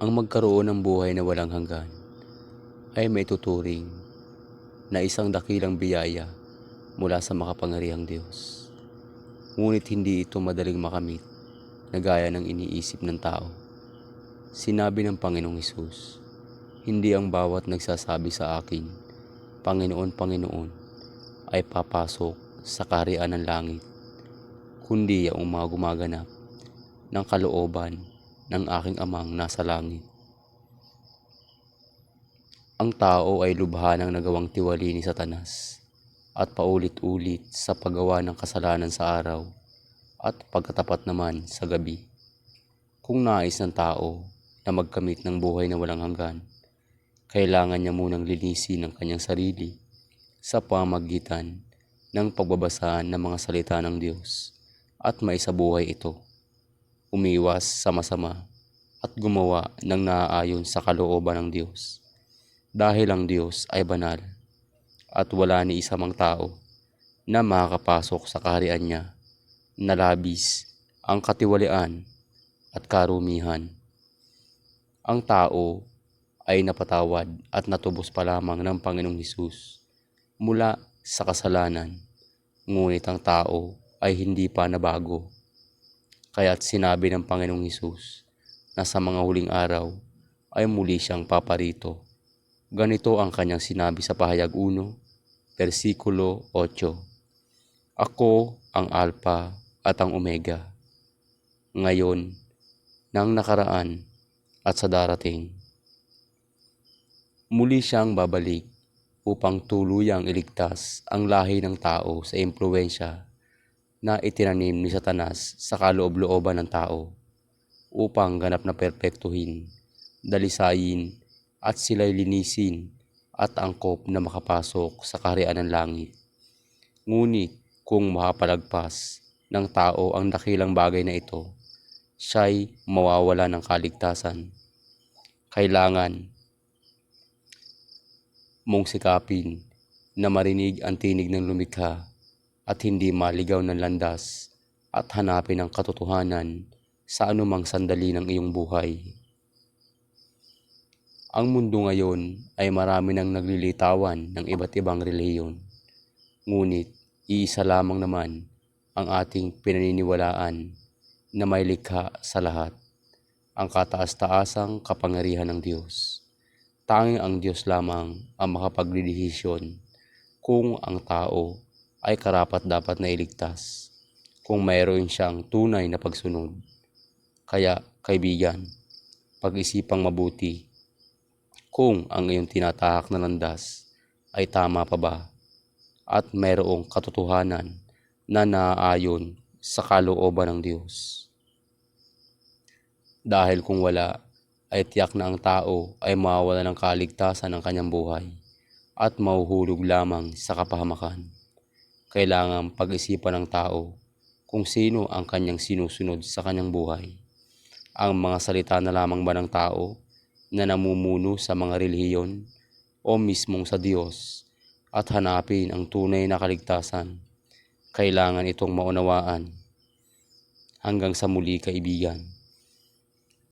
Ang magkaroon ng buhay na walang hanggan ay may tuturing na isang dakilang biyaya mula sa makapangyarihang Diyos. Ngunit hindi ito madaling makamit na gaya ng iniisip ng tao. Sinabi ng Panginoong Hesus, hindi ang bawat nagsasabi sa akin, Panginoon, Panginoon, ay papasok sa kaharian ng langit, kundi ang mga gumaganap ng kalooban ng aking amang nasa langit. Ang tao ay lubha ng nagawang tiwali ni Satanas at paulit-ulit sa paggawa ng kasalanan sa araw at pagkatapat naman sa gabi. Kung nais ng tao na magkamit ng buhay na walang hanggan, kailangan niya munang linisin ang kanyang sarili sa pamagitan ng pagbabasa ng mga salita ng Diyos at maisabuhay ito. Umiwas sa masama at gumawa ng naaayon sa kalooban ng Diyos. Dahil ang Diyos ay banal at wala ni isa mang tao na makakapasok sa kaharian niya na labis ang katiwalian at karumihan. Ang tao ay napatawad at natubos pa lamang ng Panginoong Hesus mula sa kasalanan. Ngunit ang tao ay hindi pa nabago. Kaya't sinabi ng Panginoong Hesus na sa mga huling araw ay muli siyang paparito. Ganito ang kanyang sinabi sa pahayag 1, versikulo 8. Ako ang Alpha at ang Omega. Ngayon, nang nakaraan at sa darating. Muli siyang babalik upang tuluyang iligtas ang lahi ng tao sa impluensya na itinanim ni Satanas sa kaloob-looban ng tao upang ganap na perpektuhin, dalisayin at sila'y linisin at angkop na makapasok sa kaharian ng langit. Ngunit kung makapalagpas ng tao ang dakilang bagay na ito, siya'y mawawala ng kaligtasan. Kailangan mong sikapin na marinig ang tinig ng lumikha at hindi maligaw ng landas at hanapin ang katotohanan sa anumang sandali ng iyong buhay. Ang mundo ngayon ay marami nang naglilitawan ng iba't ibang reliyon. Ngunit iisa lamang naman ang ating pinaniniwalaan na may likha sa lahat, ang kataas-taasang kapangyarihan ng Diyos. Tanging ang Diyos lamang ang makapaglidesisyon kung ang tao ay karapat dapat na iligtas kung mayroon siyang tunay na pagsunod. Kaya, kaibigan, pag-isipang mabuti kung ang iyong tinatahak na landas ay tama pa ba at mayroong katotohanan na naaayon sa kalooban ng Diyos. Dahil kung wala, ay tiyak na ang tao ay mawawala ng kaligtasan ng kanyang buhay at mahuhulog lamang sa kapahamakan. Kailangan pag-isipan ng tao kung sino ang kanyang sinusunod sa kanyang buhay. Ang mga salita na lamang ba ng tao na namumuno sa mga relihiyon o mismong sa Diyos at hanapin ang tunay na kaligtasan. Kailangan itong maunawaan. Hanggang sa muli kaibigan.